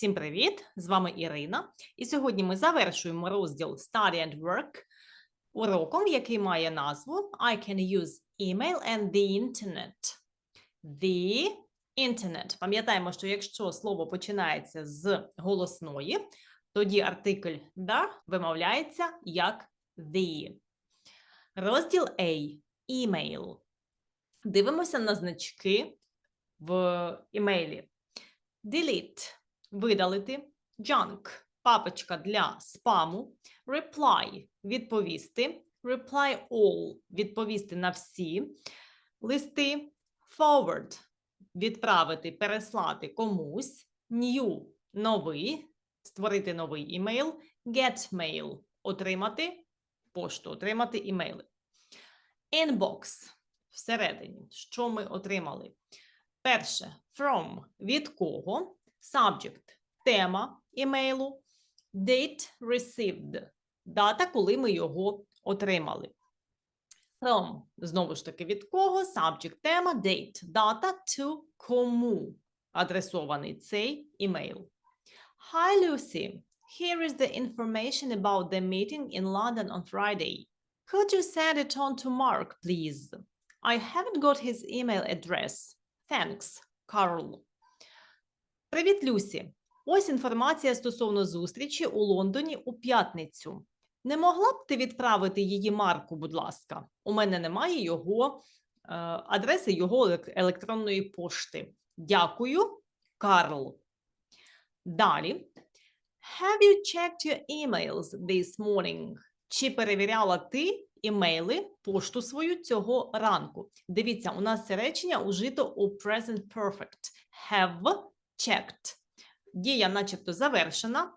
Всім привіт! З вами Ірина. І сьогодні ми завершуємо розділ Study and Work уроком, який має назву I can use email and the internet. The internet. Пам'ятаємо, що якщо слово починається з голосної, тоді артикль the вимовляється як the. Розділ A. Email. Дивимося на значки в імейлі. Delete – видалити. Junk – папочка для спаму. Reply – відповісти. Reply all – відповісти на всі листи. Forward – відправити, переслати комусь. New – новий, створити новий імейл. Get mail – отримати пошту, отримати імейли. Inbox – всередині. Що ми отримали? Перше, from від кого, subject тема імейлу, date received дата, коли ми його отримали. From знову ж таки від кого, subject тема, date дата, to кому адресований цей імейл. Hi Lucy, here is the information about the meeting in London on Friday. Could you send it on to Mark, please? I haven't got his email address. Thanks, Carl. Привіт, Люсі. Ось інформація стосовно зустрічі у Лондоні у п'ятницю. Не могла б ти відправити її Марку, будь ласка? У мене немає його е, адреси його електронної пошти. Дякую, Карл. Далі. Have you checked your emails this morning? Чи перевіряла ти імейли, пошту свою цього ранку? Дивіться, у нас це речення ужито у present perfect. Have checked. Дія начебто завершена.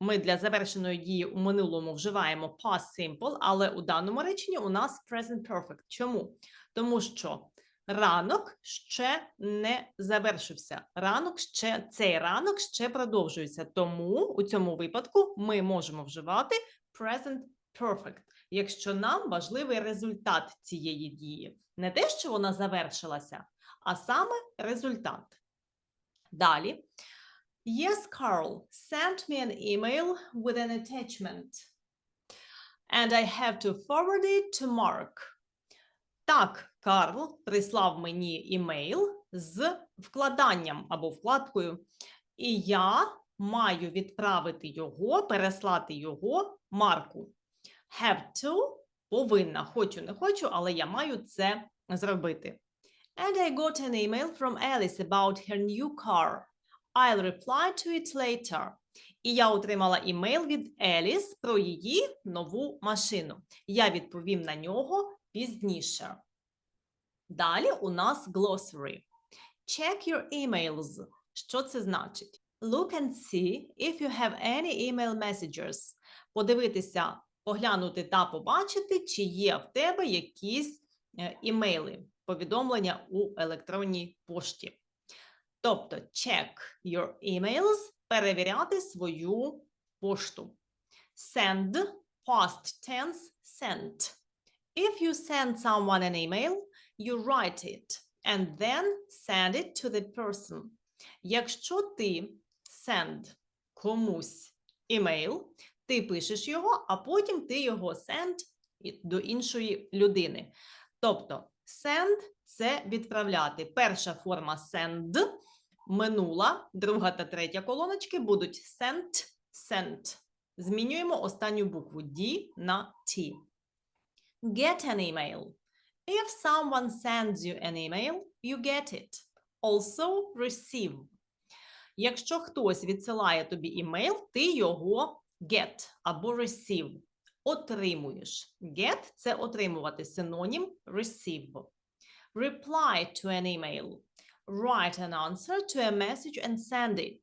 Ми для завершеної дії у минулому вживаємо past simple, але у даному реченні у нас present perfect. Чому? Тому що ранок ще не завершився. Ранок ще цей ранок ще продовжується. Тому у цьому випадку ми можемо вживати present perfect, якщо нам важливий результат цієї дії. Не те, що вона завершилася, а саме результат. Далі. Yes, Carl, sent me an email with an attachment. And I have to forward it to Mark. Так, Карл прислав мені імейл з вкладанням або вкладкою, і я маю відправити його, переслати його Марку. Have to повинна, хочу, не хочу, але я маю це зробити. And I got an email from Alice about her new car. I'll reply to it later. І я отримала імейл від Еліс про її нову машину. Я відповім на нього пізніше. Далі у нас glossary. Check your emails. Що це значить? Look and see if you have any email messages. Подивитися, поглянути та побачити, чи є в тебе якісь е, імейли, повідомлення у електронній пошті. Тобто check your emails, перевіряти свою пошту. Send, past tense, sent. If you send someone an email, you write it and then send it to the person. Якщо ти send комусь імейл, ти пишеш його, а потім ти його send до іншої людини. Тобто send – це відправляти. Перша форма send, минула, друга та третя колоночки будуть sent, sent. Змінюємо останню букву D на T. Get an email. If someone sends you an email, you get it. Also receive. Якщо хтось відсилає тобі імейл, ти його get або receive. Отримуєш. Get – це отримувати синонім receive. Reply to an email. Write an answer to a message and send it.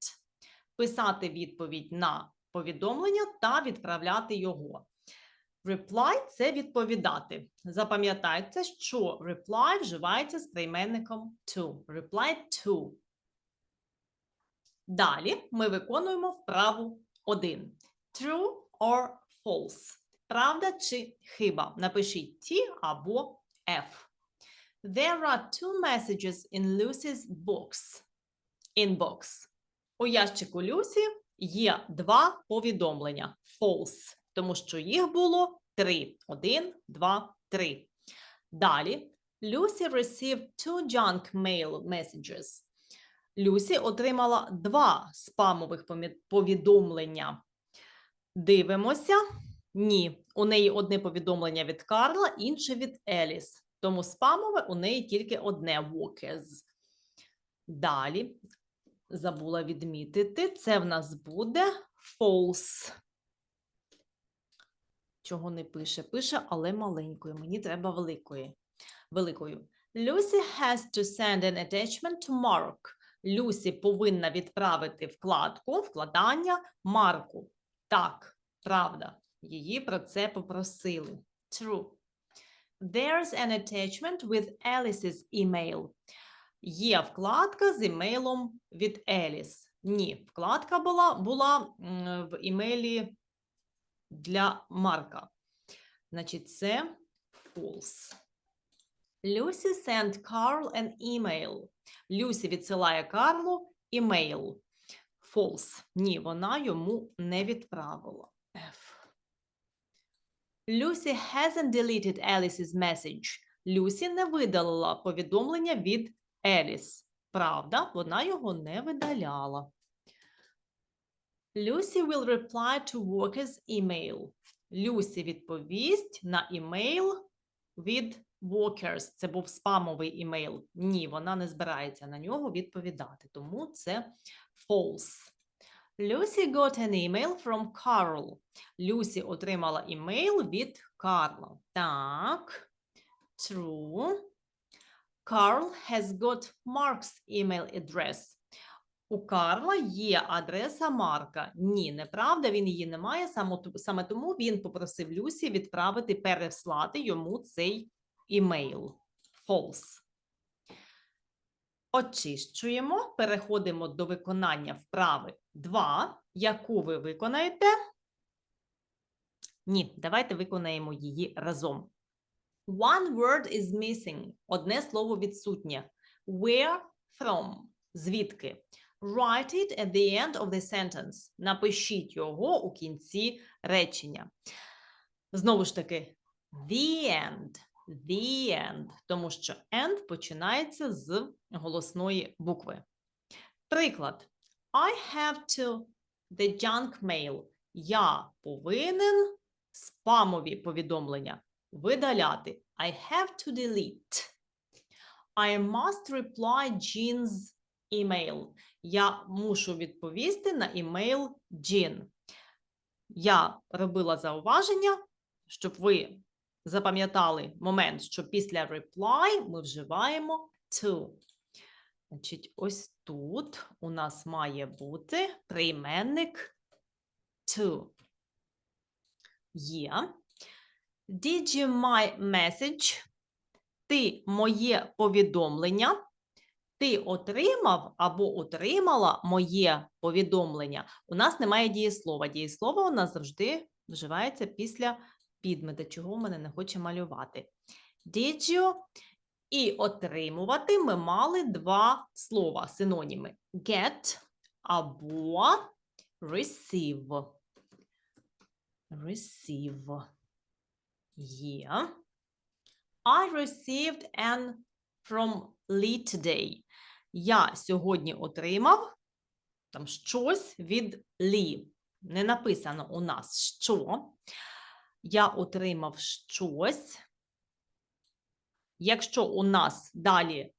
Писати відповідь на повідомлення та відправляти його. Reply – це відповідати. Запам'ятайте, що reply вживається з прийменником to. Reply to. Далі ми виконуємо вправу 1. True or false. Правда чи хиба? Напишіть T або F. There are two messages in Lucy's box. Inbox. У ящику Люсі є два повідомлення false, тому що їх було три. Один, два, три. Далі Lucy received two junk mail messages. Люсі отримала два спамових повідомлення. Дивимося. Ні, у неї одне повідомлення від Карла, інше від Еліс. Тому спамове у неї тільки одне Walkers. Далі забула відмітити. Це в нас буде false. Чого не пише? Пише, але маленькою. Мені треба великої. Великою. Lucy has to send an attachment to Mark. Люсі повинна відправити вкладку, вкладання Марку. Так, правда. Її про це попросили. True. There's an attachment with Alice's email. Є вкладка з імейлом від Еліс. Ні, вкладка була, була в імейлі для Марка. Значить, це false. Lucy sent Carl an email. Люсі відсилає Карлу імейл. False. Ні, вона йому не відправила. Lucy hasn't deleted Alice's message. Люсі не видалила повідомлення від Еліс. Правда, вона його не видаляла. Lucy will reply to Walker's email. Люсі відповість на імейл від Walkers. Це був спамовий імейл. Ні, вона не збирається на нього відповідати, тому це false. Lucy got an email from Carl. Люсі отримала імейл від Карла. Так. True. Carl has got Mark's email address. У Карла є адреса Марка. Ні, неправда, він її не має. Саме тому він попросив Люсі відправити, переслати йому цей імейл. False. Очищуємо, переходимо до виконання вправи 2, яку ви виконаєте. Ні, давайте виконаємо її разом. One word is missing. Одне слово відсутнє. Where from? Звідки? Write it at the end of the sentence. Напишіть його у кінці речення. Знову ж таки, the end. The end. Тому що end починається з голосної букви. Приклад. I have to the junk mail. Я повинен спамові повідомлення видаляти. I have to delete. I must reply Jean's email. Я мушу відповісти на імейл Jean. Я робила зауваження, щоб ви запам'ятали момент, що після reply ми вживаємо to. Значить, ось тут у нас має бути прийменник to. Є. Did you my message? Ти моє повідомлення. Ти отримав або отримала моє повідомлення. У нас немає дієслова. Дієслово у нас завжди вживається після підмета, чого мене не хоче малювати. Did you? І отримувати ми мали два слова, синоніми. Get або receive. Receive. Є. I received an from Lee today. Я сьогодні отримав там щось від Лі. Не написано у нас що. Я отримав щось. Якщо у нас далі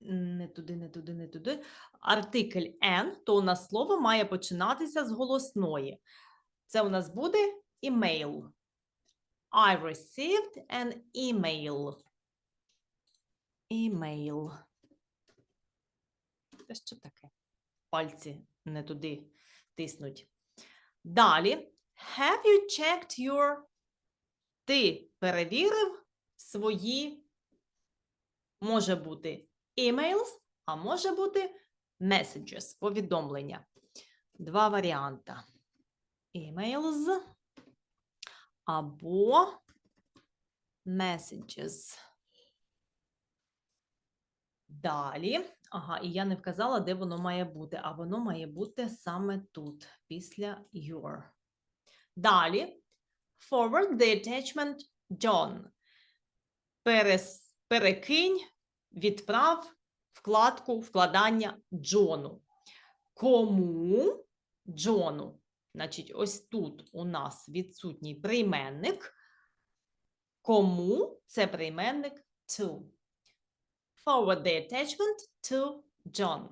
не туди, не туди, не туди, артикль N, то у нас слово має починатися з голосної. Це у нас буде email. I received an email. Email. Це що таке? Пальці не туди тиснуть. Далі. Have you checked your... Ти перевірив свої, може бути emails, а може бути messages, повідомлення. Два варіанти. Emails або messages. Далі Ага, і я не вказала, де воно має бути, а воно має бути саме тут, після your. Далі. Forward the attachment John. Перес, перекинь, відправ вкладку вкладання Джону. Кому Джону? Значить, ось тут у нас відсутній прийменник. Кому це прийменник to. Forward the attachment to John.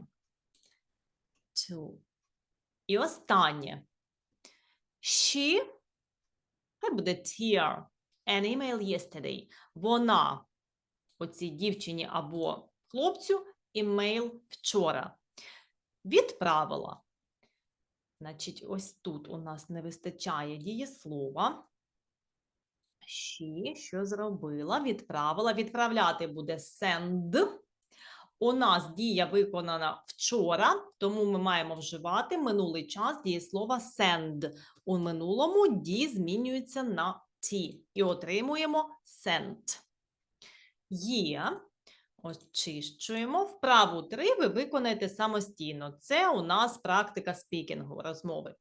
To. І останнє. She, хай буде tear, an email yesterday. Вона, оцій дівчині або хлопцю, імейл вчора. Відправила. Значить, ось тут у нас не вистачає дієслова. She, що зробила? Відправила. Відправляти буде send. У нас дія виконана вчора, тому ми маємо вживати минулий час дієслова send. У минулому ді змінюється на t і отримуємо sent. Є. Очищуємо. Вправу 3 ви виконаєте самостійно. Це у нас практика спікінгу, розмови.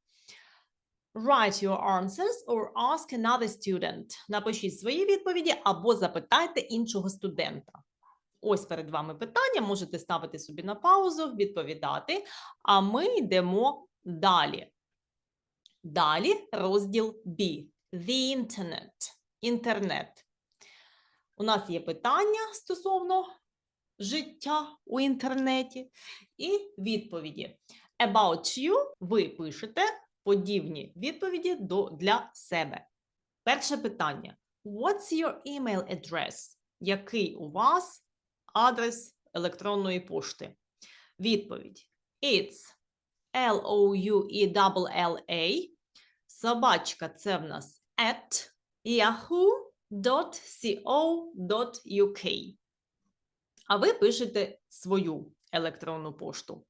Write your answers or ask another student. Напишіть свої відповіді або запитайте іншого студента. Ось перед вами питання, можете ставити собі на паузу, відповідати, а ми йдемо далі. Далі розділ B. The Internet. Інтернет. У нас є питання стосовно життя у інтернеті і відповіді. About you ви пишете подібні відповіді до, для себе. Перше питання. What's your email address? Який у вас адрес електронної пошти? Відповідь. It's L-O-U-E-L-L-A. Собачка це в нас at yahoo.co.uk. А ви пишете свою електронну пошту.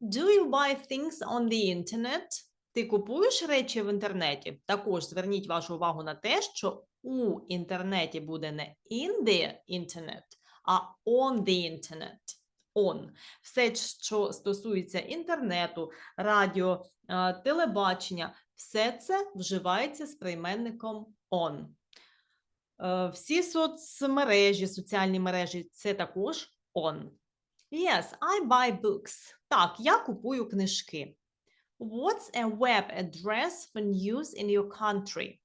Do you buy things on the internet? Ти купуєш речі в інтернеті? Також зверніть вашу увагу на те, що у інтернеті буде не in the internet, а on the internet. On. Все, що стосується інтернету, радіо, е, телебачення, все це вживається з прийменником on. Е, Всі соцмережі, соціальні мережі це також on. Yes, I buy books. Так, я купую книжки. What's a web address for news in your country?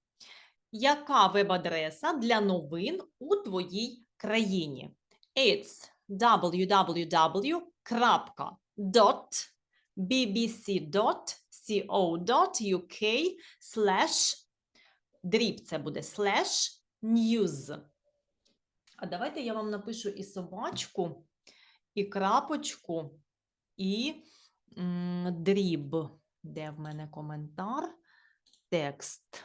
Яка веб-адреса для новин у твоїй країні? It's www.bbc.co.uk slash дріб це буде slash news. А давайте я вам напишу і собачку, і крапочку, і дріб. Де в мене коментар? Текст.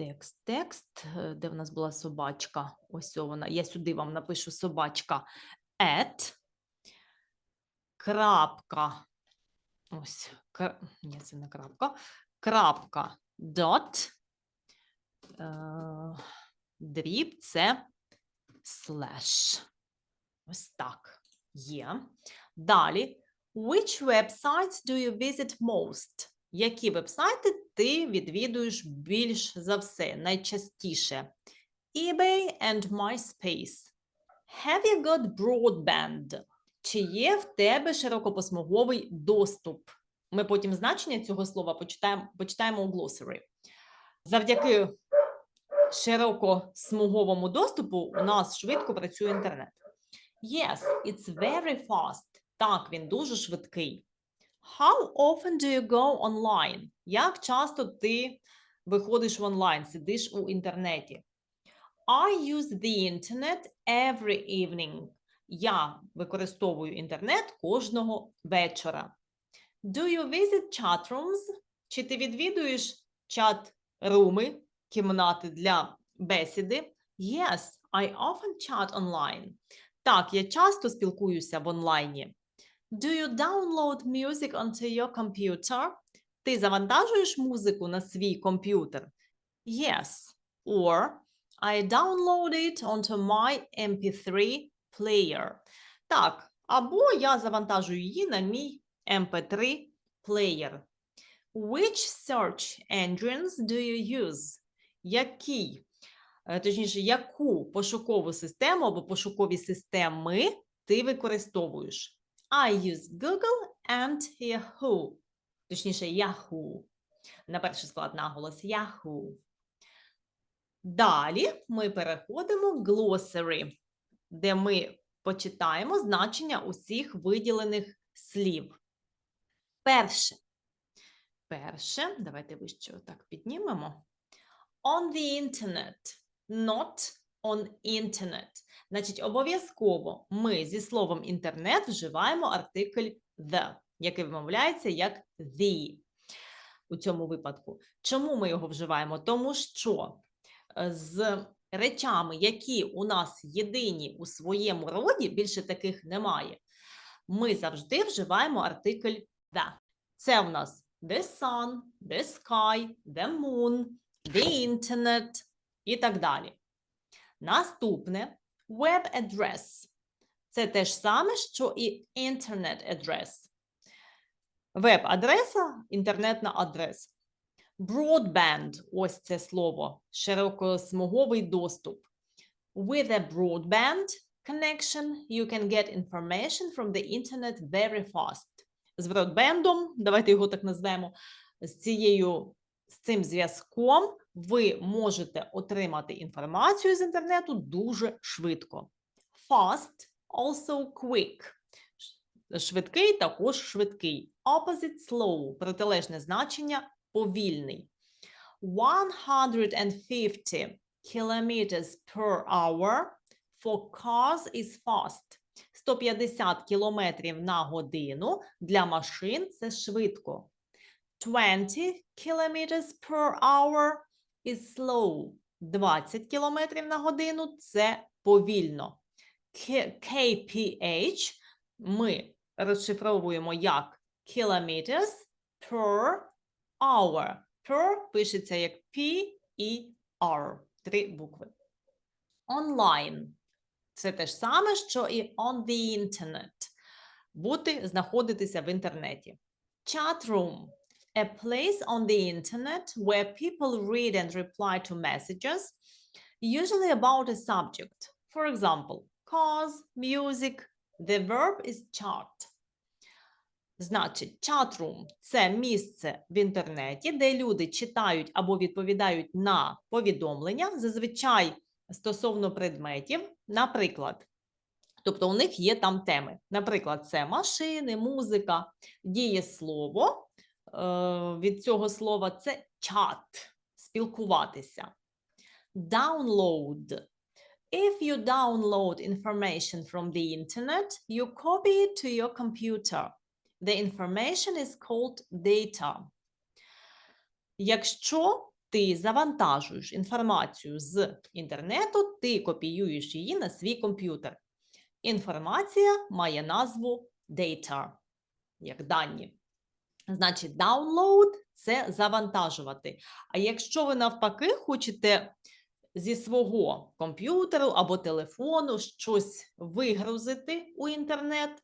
Текст, текст. Е, Де в нас була собачка? Ось вона. Я сюди вам напишу собачка. At. Крапка. Ось. кра- Ні, це не крапка. Крапка. Dot. Е, Дріб це slash. Ось так. Є. Далі. Which websites do you visit most? Які вебсайти ти відвідуєш більш за все, найчастіше? eBay and MySpace. Have you got broadband? Чи є в тебе широкопосмуговий доступ? Ми потім значення цього слова почитаємо, почитаємо у glossary. Завдяки широкосмуговому доступу у нас швидко працює інтернет. Yes, it's very fast. Так, він дуже швидкий. How often do you go online? Як часто ти виходиш в онлайн, сидиш у інтернеті? I use the internet every evening. Я використовую інтернет кожного вечора. Do you visit chat rooms? Чи ти відвідуєш чат-руми, кімнати для бесіди? Yes, I often chat online. Так, я часто спілкуюся в онлайні. Do you download music onto your computer? Ти завантажуєш музику на свій комп'ютер? Yes. Or I download it onto my MP3 player. Так, або я завантажую її на мій MP3 плеєр. Which search engines do you use? Який, е, точніше, яку пошукову систему або пошукові системи ти використовуєш? I use Google and Yahoo. Точніше, Yahoo. На перший склад наголос Yahoo. Далі ми переходимо в glossary, де ми почитаємо значення усіх виділених слів. Перше. Перше, давайте вище отак піднімемо. On the internet, not on internet. Значить, обов'язково ми зі словом інтернет вживаємо артикль the, який вимовляється як the у цьому випадку. Чому ми його вживаємо? Тому що е, з речами, які у нас єдині у своєму роді, більше таких немає, ми завжди вживаємо артикль the. Це у нас the sun, the sky, the moon, the internet і так далі. Наступне web address. Це те ж саме, що і internet address. Веб-адреса, інтернетна адреса. Broadband – ось це слово, широкосмуговий доступ. With a broadband connection, you can get information from the internet very fast. З бродбендом, давайте його так назвемо, з цією з цим зв'язком ви можете отримати інформацію з інтернету дуже швидко. Fast, also quick. Швидкий також швидкий. Opposite slow, протилежне значення повільний. 150 kilometers per hour for cars is fast. 150 кілометрів на годину для машин це швидко. 20 kilometers per hour is slow. 20 кілометрів на годину це повільно. KPH ми розшифровуємо як kilometers per hour. Per пишеться як P і R. Три букви. Online. Це те ж саме, що і on the internet. Бути, знаходитися в інтернеті. Chat room. A place on the internet where people read and reply to messages, usually about a subject. For example, cars, music. The verb is chat. Значить, chatroom – це місце в інтернеті, де люди читають або відповідають на повідомлення, зазвичай стосовно предметів, наприклад. Тобто у них є там теми. Наприклад, це машини, музика, дієслово. Е, від цього слова це чат, спілкуватися. Download. If you download information from the internet, you copy it to your computer. The information is called data. Якщо ти завантажуєш інформацію з інтернету, ти копіюєш її на свій комп'ютер. Інформація має назву data, як дані. Значить, download – це завантажувати. А якщо ви навпаки хочете зі свого комп'ютеру або телефону щось вигрузити у інтернет,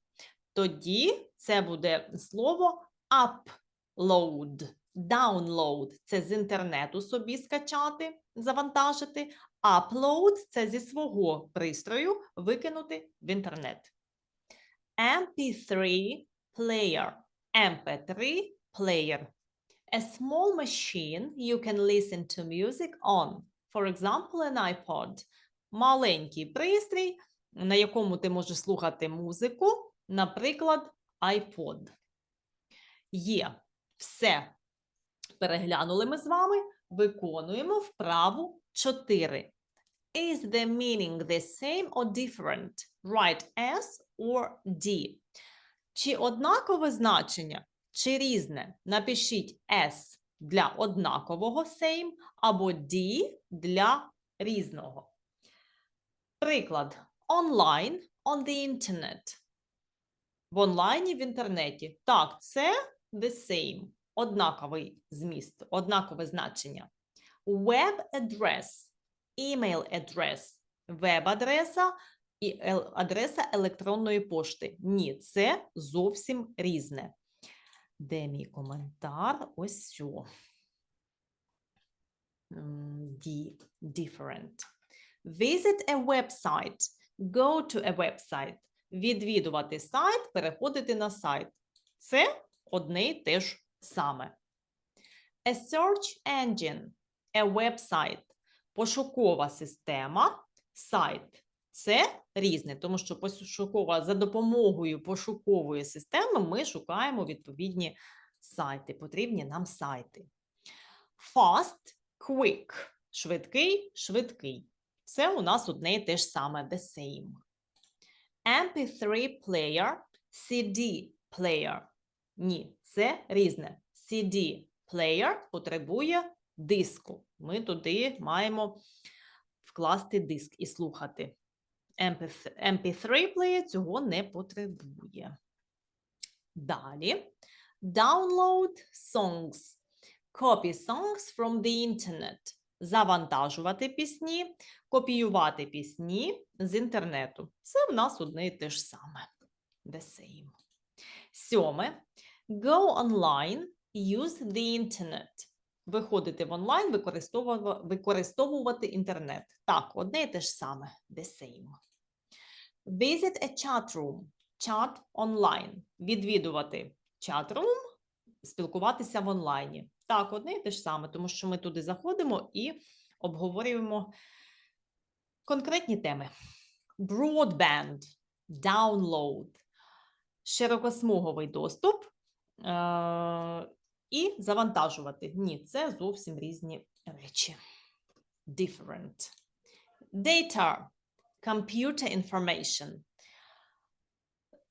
тоді це буде слово upload. Download – це з інтернету собі скачати, завантажити. Upload – це зі свого пристрою викинути в інтернет. MP3 player. MP3 player. A small machine you can listen to music on. For example, an iPod. Маленький пристрій, на якому ти можеш слухати музику, наприклад, iPod. Є. Все. Переглянули ми з вами. Виконуємо вправу 4. Is the meaning the same or different? Write S or D. Чи однакове значення, чи різне? Напишіть S для однакового same або D для різного. Приклад. Online on the internet. В онлайні в інтернеті. Так, це the same. Однаковий зміст, однакове значення. Web address, email address, веб-адреса, і адреса електронної пошти. Ні, це зовсім різне. Де мій коментар? Ось сю. Different. Visit a website. Go to a website. Відвідувати сайт, переходити на сайт. Це одне й те ж саме. A search engine, a website, пошукова система, сайт. Це різне, тому що пошукова за допомогою пошукової системи ми шукаємо відповідні сайти. Потрібні нам сайти. Fast, quick, швидкий, швидкий. Це у нас одне і те ж саме the same. MP3 player, CD player. Ні, це різне. CD player потребує диску. Ми туди маємо вкласти диск і слухати. MP3 MP3 цього не потребує. Далі. Download songs. Copy songs from the internet. Завантажувати пісні, копіювати пісні з інтернету. Це в нас одне і те ж саме. The same. Сьоме. Go online, use the internet. Виходити в онлайн, використовува- використовувати інтернет. Так, одне і те ж саме. The same. Visit a chat room. Chat online. Відвідувати chat room, спілкуватися в онлайні. Так, одне і те ж саме, тому що ми туди заходимо і обговорюємо конкретні теми. Broadband, download, широкосмуговий доступ е- і завантажувати. Ні, це зовсім різні речі. Different. Data, computer information.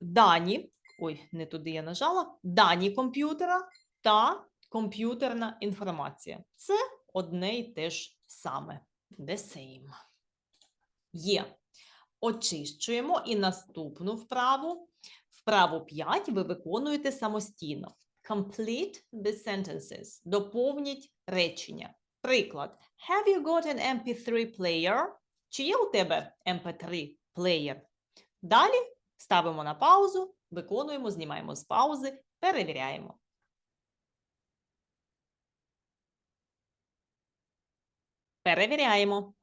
Дані, ой, не туди я нажала, дані комп'ютера та комп'ютерна інформація. Це одне й те ж саме. The same. Є. Очищуємо і наступну вправу. Вправу 5 ви виконуєте самостійно. Complete the sentences. Доповніть речення. Приклад. Have you got an MP3 player? Чи є у тебе MP3 плеєр? Далі ставимо на паузу, виконуємо, знімаємо з паузи, перевіряємо. Перевіряємо.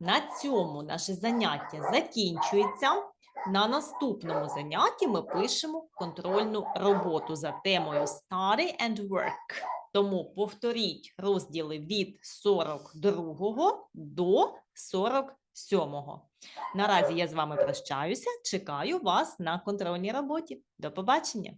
На цьому наше заняття закінчується. На наступному занятті ми пишемо контрольну роботу за темою Study and Work. Тому повторіть розділи від 42 до 47. Наразі я з вами прощаюся. Чекаю вас на контрольній роботі. До побачення!